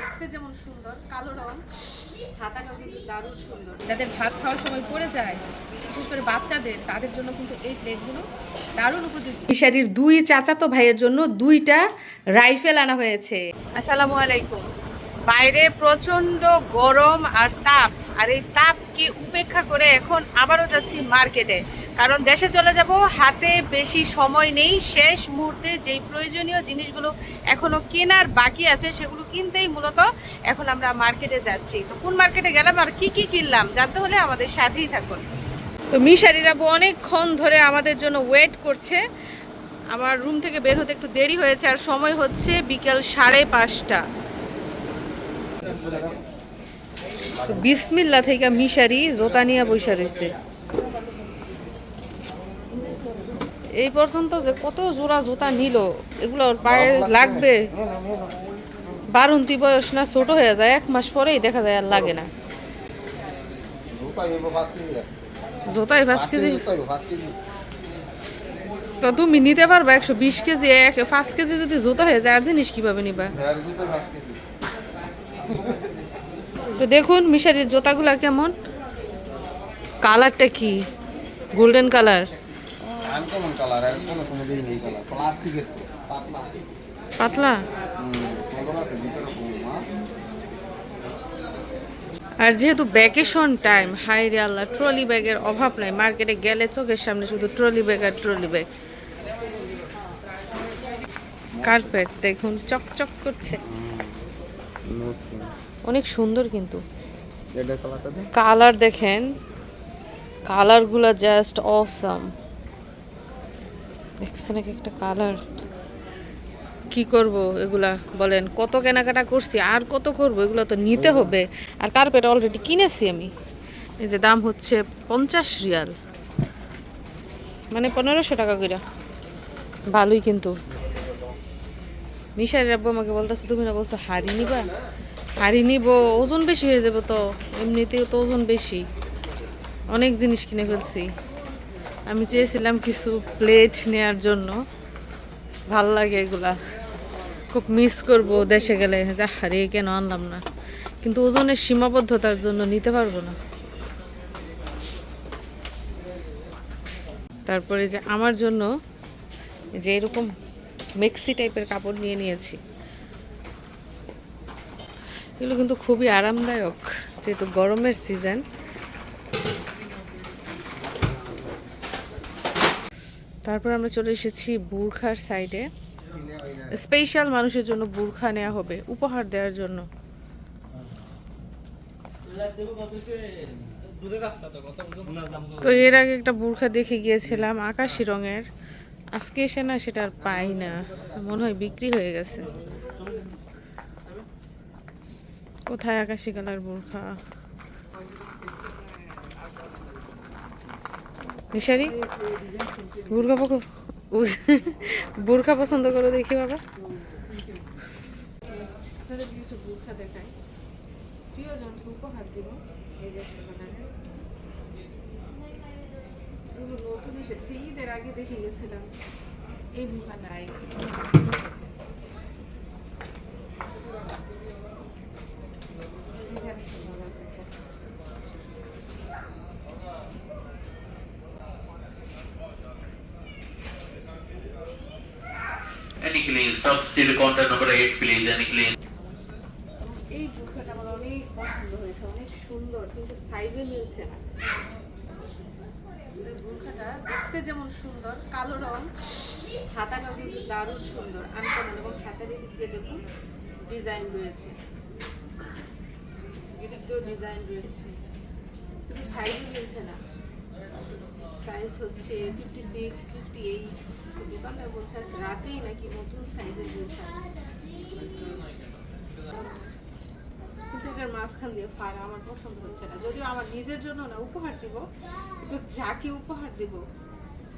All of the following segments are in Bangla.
দেখতে যেমন সুন্দর কালো রং হাতাটাও কিন্তু দারুণ সুন্দর। যাদের ভাত খাওয়ার সময় পড়ে যায় বিশেষ করে বাচ্চাদের তাদের জন্য কিন্তু এই প্লেটগুলো দারুণ উপযোগী। মিশারির দুই চাচাতো ভাইয়ের জন্য দুইটা রাইফেল আনা হয়েছে। আসসালামু আলাইকুম। বাইরে প্রচণ্ড গরম আর তাপ। আর এই তাপকে উপেক্ষা করে এখন আবারও যাচ্ছি মার্কেটে। কারণ দেশে চলে যাব, হাতে বেশি সময় নেই, শেষ মুহূর্তে যেই প্রয়োজনীয় জিনিসগুলো এখনও কেনার বাকি আছে সেগুলো কিনতেই মূলত এখন আমরা মার্কেটে যাচ্ছি। তো কোন মার্কেটে গেলাম আর কি কি কিনলাম জানতে হলে আমাদের সাথেই থাকুন। তো মিশারির অনেকক্ষণ ধরে আমাদের জন্য ওয়েট করছে। আমার রুম থেকে বের হতে একটু দেরি হয়েছে আর সময় হচ্ছে বিকেল সাড়ে পাঁচটা। বিসমিল্লা থেকে মিশারি জোতা নিয়ে বৈশা রয়েছে এই পর্যন্ত যে কত জোড়া জুতা নিল এগুলো পায়ে লাগবে বারুন্তি বয়স না ছোট হয়ে যায়, এক মাস পরেই দেখা যায় আর লাগে না। জোতাই পাঁচ কেজি। তো তুমি নিতে পারবা একশো বিশ কেজি, এক পাঁচ কেজি যদি জুতো হয়ে যায়, আর জিনিস কীভাবে নিবা। তো দেখুন মিশারির জুতাগুলা কেমন কালারটা কি গোল্ডেন কালার কালার, আর কোনো সময় দেখিনি এই কালার। প্লাস্টিকের তো, পাতলা। পাতলা? সুন্দর আছে, ভিতরে? আর যেহেতু ভ্যাকেশন টাইম হাই রে আল্লাহ ট্রলি ব্যাগের অভাব নাই মার্কেটে গেলে চোখের সামনে শুধু ট্রলি ব্যাগ আর ট্রলি ব্যাগ কার্পেট দেখুন চকচক করছে। অনেক সুন্দর কিন্তু। কালার দেখেন। কালারগুলো জাস্ট অসাম দেখছেন এক একটা কালার। কি করব এগুলা বলেন? কত কেনাকাটা করছি, আর কত করব? এগুলো তো নিতে হবে। আর কার্পেট অলরেডি কিনেছি আমি। এই যে দাম হচ্ছে পঞ্চাশ রিয়াল। মানে পনেরোশো টাকা করে ভালোই কিন্তু। মিশার আব্বু আমাকে বলতেছে, তুমি না বলছো হাড়ি নিবা? হাড়ি নিব, ওজন বেশি হয়ে যাবে তো। এমনিতেও তো ওজন বেশি। অনেক জিনিস কিনে ফেলছি। আমি চেয়েছিলাম কিছু প্লেট নেয়ার জন্য। ভালো লাগে এগুলা। খুব মিস করব দেশে গেলে। যা হারিয়ে কেন আনলাম না। কিন্তু ওজনের সীমাবদ্ধতার জন্য নিতে পারব না। তারপরে যে আমার জন্য যে এরকম মেক্সি টাইপের কাপড় নিয়ে নিয়েছি। এগুলো কিন্তু খুবই আরামদায়ক। যেহেতু গরমের সিজন তারপর আমরা চলে এসেছি বুরখার সাইডে স্পেশাল মানুষের জন্য বুরখা নেওয়া হবে, উপহার দেওয়ার জন্য। তো এর আগে একটা বুরখা দেখে গিয়েছিলাম, আকাশি রঙের। আজকে এসে না সেটা আর পাই না, মনে হয় বিক্রি হয়ে গেছে। কোথায় আকাশি কালার বোরখা? মিশারি বোরখা পক বুর্খা পছন্দ করো দেখি বাবা। কিছু বোরখা দিব। এই যে ঈদের আগে দেখে গেছিলাম এই বোরখা নাই Any clean, sub-zero contact number eight, please, any এই বোরখাটা আমার অনেক পছন্দ হয়েছে অনেক সুন্দর কিন্তু সাইজে মিলছে না। বোরখাটা দেখতে যেমন সুন্দর কালো রং হাতাটাও কিন্তু দারুণ সুন্দর। আমি আনকমন এবং হাতার এদিক দিয়ে দেখুন ডিজাইন রয়েছে। এদিক ডিজাইন রয়েছে। কিন্তু সাইজে মিলছে না। সাইজ হচ্ছে ফিফটি সিক্স ফিফটি এইট দোকানদার বলছে আজ রাতেই নাকি নতুন সাইজের বোরখা কিন্তু এটার মাঝখান দিয়ে ফাড়া আমার পছন্দ হচ্ছে না। যদিও আমার নিজের জন্য না, উপহার দিব, কিন্তু যাকে উপহার দিব,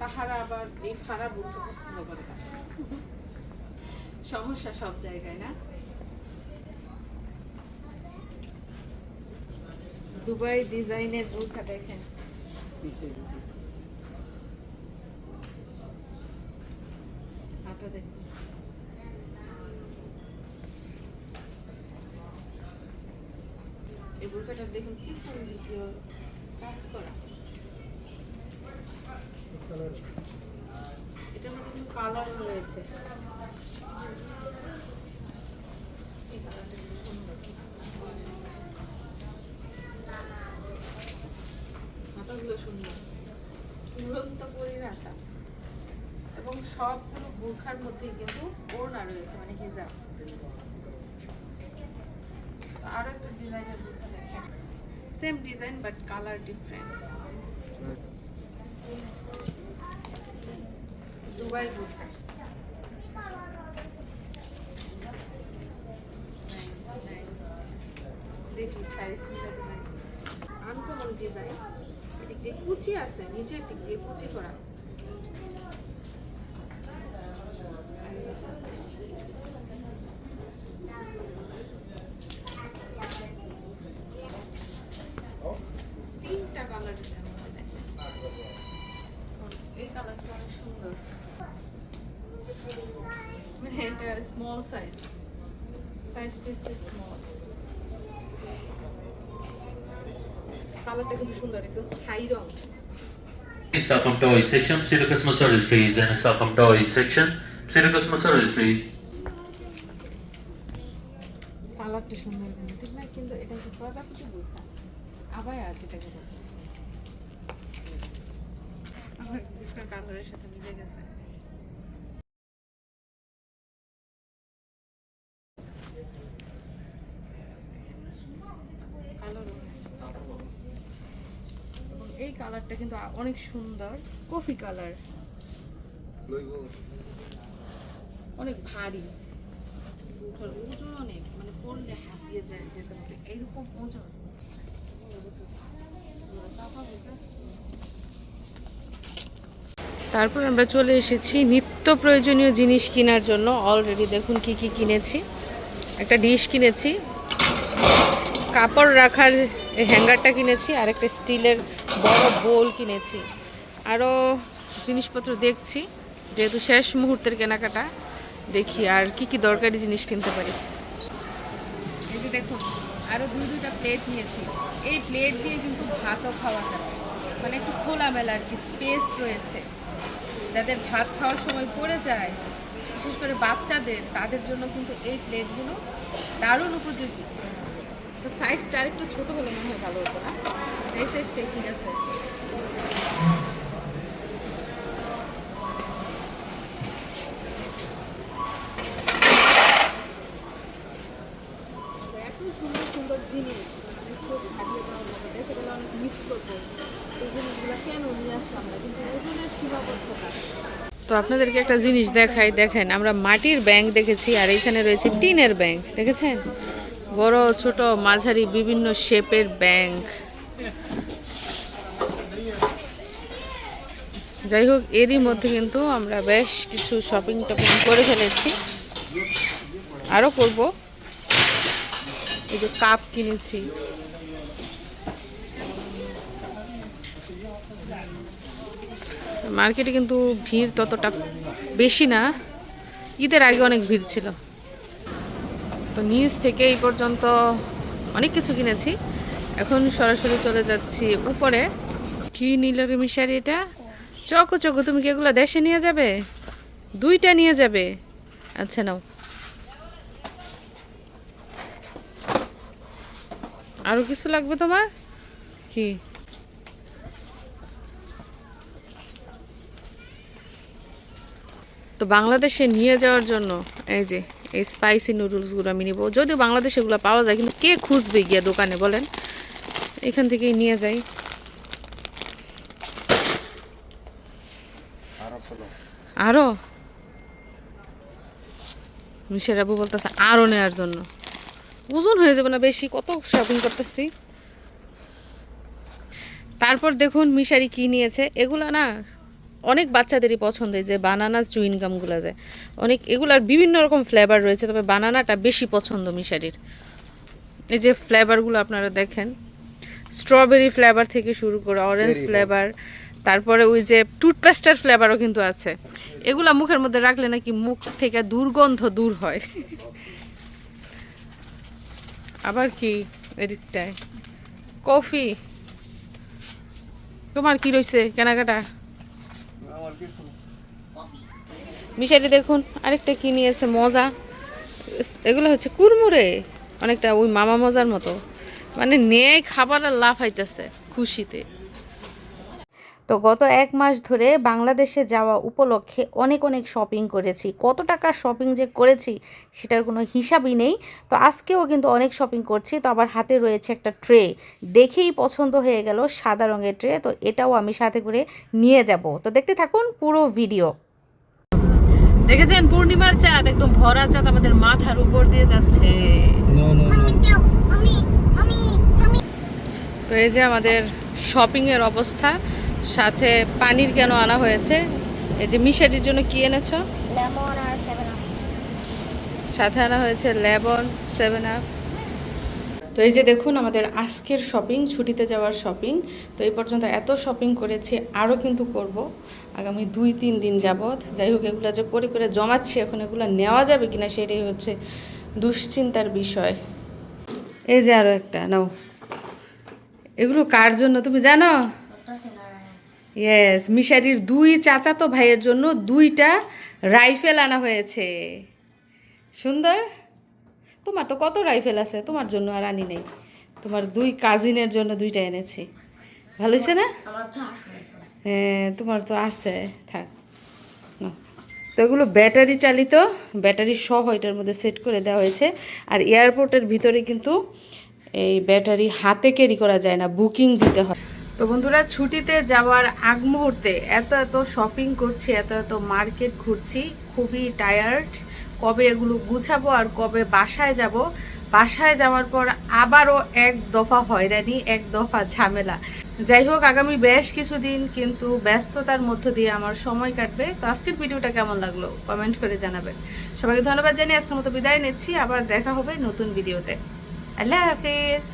তাহারা আবার এই ফাড়া বুড়কে পছন্দ করে না। সমস্যা সব জায়গায়, না? দুবাই ডিজাইনের বোরখা দেখেন। হাতা দেখুন এই বোরকাটা দেখুন পিছন দিকে কাজ করা। এটার মধ্যে কালার রয়েছে। এই কালারটা সুন্দর। সুন্দর উড়ন্ত করে রাখা এবং সবগুলো বোরখার মধ্যেই কিন্তু ওড়না রয়েছে মানে হিজাব। আরও একটা ডিজাইনের same design but colour different Dubai বোরখা। দেখি সাইজ মিলাতে আনকমন ডিজাইন দিয়ে কুচি আছে নিচের দিক দিয়ে কুচি করা। তিনটা কালার এই কালারটা অনেক সুন্দর। মানে এটা স্মল সাইজ সাইজটা হচ্ছে স্মল কালারটা কিন্তু সুন্দর একদম ছাই রং Stockholm Toy section, customer service please, and Stockholm Toy section, customer service please. কালারটা সুন্দর ঠিক না কিন্তু এটা হচ্ছে প্রজাপতি বোরখা আবার আছে এটাকে আমার কালারের সাথে মিলে গেছে কালো রং। এবং এই কালারটা কিন্তু অনেক সুন্দর। Coffee colour. অনেক ভারী। ওজন অনেক মানে পরলে হাঁপিয়ে যায় যেতে হবে এইরকম ওজন। তারপর আমরা চলে এসেছি নিত্য প্রয়োজনীয় জিনিস কেনার জন্য। অলরেডি দেখুন কি কি কিনেছি। একটা ডিশ কিনেছি। কাপড় রাখার হ্যাঙ্গারটা কিনেছি। আর একটা স্টিলের বড় বোল কিনেছি। আরও জিনিসপত্র দেখছি, যেহেতু শেষ মুহূর্তের কেনাকাটা, দেখি আর কি কি দরকারি জিনিস কিনতে পারি। দেখুন আরও দুই দুইটা প্লেট নিয়েছি। এই প্লেট দিয়ে কিন্তু ভাতও খাওয়া যাবে মানে একটু খোলামেলা আর কি স্পেস রয়েছে। যাদের ভাত খাওয়ার সময় পড়ে যায়, বিশেষ করে বাচ্চাদের, তাদের জন্য কিন্তু এই প্লেটগুলো দারুণ উপযোগী। তো সাইজটা আরেকটু ছোটো হলে মনে হয় ভালো হতো না। এই সাইজটাই ঠিক আছে। মানে তো আপনাদেরকে একটা জিনিস দেখাই, দেখেন, আমরা মাটির ব্যাংক দেখেছি আর এখানে রয়েছে টিনের ব্যাংক দেখেছেন? বড়, ছোট, মাঝারি বিভিন্ন শেপের ব্যাংক। যাই হোক, এরই মধ্যে কিন্তু আমরা বেশ কিছু শপিং টপিং করে ফেলেছি। আরও করব। এই যে কাপ কিনেছি। মার্কেটে কিন্তু ভিড় ততটা বেশি না। ঈদের আগে অনেক ভিড় ছিল। তো নিউজ থেকে এই পর্যন্ত অনেক কিছু কিনেছি। এখন সরাসরি চলে যাচ্ছি উপরে। কি নিল মিশারি এটা? চকো চকো, তুমি কি এগুলো দেশে নিয়ে যাবে? দুইটা নিয়ে যাবে। আচ্ছা নাও। আরও কিছু লাগবে তোমার? কি? তো বাংলাদেশে নিয়ে যাওয়ার জন্য, এই যে। এই স্পাইসি নুডলসগুলো আমি নিব। যদিও বাংলাদেশে এগুলো পাওয়া যায়, কিন্তু কে খুঁজবে গিয়া দোকানে বলেন? এখান থেকেই নিয়ে যাই। আরও? মিশের আবু বলতেছে আরও নেওয়ার জন্য। ওজন হয়ে যাবে না বেশি, কত শপিং করতেছি। তারপর দেখুন মিশারি কি নিয়েছে। এগুলো না অনেক বাচ্চাদেরই পছন্দ এই যে বানানাস চুইনগামগুলো যায় অনেক এগুলার বিভিন্ন রকম ফ্লেভার রয়েছে তবে বানানাটা বেশি পছন্দ মিশারির। এই যে ফ্লেভারগুলো আপনারা দেখেন স্ট্রবেরি ফ্লেভার থেকে শুরু করে অরেঞ্জ ফ্লেভার তারপরে ওই যে টুথপেস্টের ফ্লেভারও কিন্তু আছে। এগুলা মুখের মধ্যে রাখলে নাকি মুখ থেকে দুর্গন্ধ দূর হয়। আবার কি এদিকটায়? কফি। তোমার কি রয়েছে কেনাকাটা? মিশারি দেখুন, আরেকটা কি নিয়েছে, মজা। এগুলো হচ্ছে কুরমুরে অনেকটা ওই মামা মজার মতো। মানে নেয়, খাবার আর লাভ হাইতেছে খুশিতে। তো গত এক মাস ধরে বাংলাদেশে যাওয়া উপলক্ষে অনেক অনেক শপিং করেছি। কত টাকার শপিং যে করেছি সেটার কোনো হিসাবই নেই। তো আজকেও কিন্তু অনেক শপিং করছি। তো আবার হাতে রয়েছে একটা ট্রে দেখেই পছন্দ হয়ে গেল সাদা রঙের ট্রে তো এটাও আমি সাথে করে নিয়ে যাব। তো দেখতে থাকুন পুরো ভিডিও দেখেছেন? পূর্ণিমার চাঁদ একদম ভরা চাঁদ আমাদের মাথার উপর দিয়ে যাচ্ছে। নো নো তো এই যে আমাদের শপিংয়ের অবস্থা। সাথে পানির কেন আনা হয়েছে? এই যে মিশারির জন্য কি এনেছ? লেমন আর সেভেন সাথে আনা হয়েছে লেবন সেভেন আপ তো এই যে দেখুন আমাদের আজকের শপিং ছুটিতে যাওয়ার শপিং তো এই পর্যন্ত এত শপিং করেছি আরও কিন্তু করব। আগামী দুই তিন দিন যাবৎ। যাই হোক এগুলো যে করে করে জমাচ্ছি এখন এগুলো নেওয়া যাবে কিনা সেটাই হচ্ছে দুশ্চিন্তার বিষয়। এই যে আরও একটা নাও। এগুলো কার জন্য তুমি জানো? ইয়েস মিশারির দুই চাচাতো ভাইয়ের জন্য দুইটা রাইফেল আনা হয়েছে। সুন্দর? তোমার তো কত রাইফেল আছে? তোমার জন্য আর আনি নেই। তোমার দুই কাজিনের জন্য দুইটা এনেছি। ভালো হয়েছে না? হ্যাঁ তোমার তো আছে। থাক। তো এগুলো ব্যাটারি চালিত ব্যাটারি সহ এটার মধ্যে সেট করে দেওয়া হয়েছে। আর এয়ারপোর্টের ভিতরে কিন্তু এই ব্যাটারি হাতে ক্যারি করা যায় না বুকিং দিতে হয়। তো বন্ধুরা, ছুটিতে যাওয়ার আগ মুহূর্তে এত এত শপিং করছি, এত এত মার্কেট ঘুরছি, খুবই টায়ার্ড কবে এগুলো গুছাবো আর কবে বাসায় যাব? বাসায় যাওয়ার পর আবারও এক দফা হয়রানি, এক দফা ঝামেলা। যাই হোক, আগামী বেশ কিছুদিন কিন্তু ব্যস্ততার মধ্য দিয়ে আমার সময় কাটবে। তো আজকের ভিডিওটা কেমন লাগল? কমেন্ট করে জানাবেন। সবাইকে ধন্যবাদ জানিয়ে আজকের মতো বিদায় নিচ্ছি। আবার দেখা হবে নতুন ভিডিওতে। আল্লাহ হাফিজ।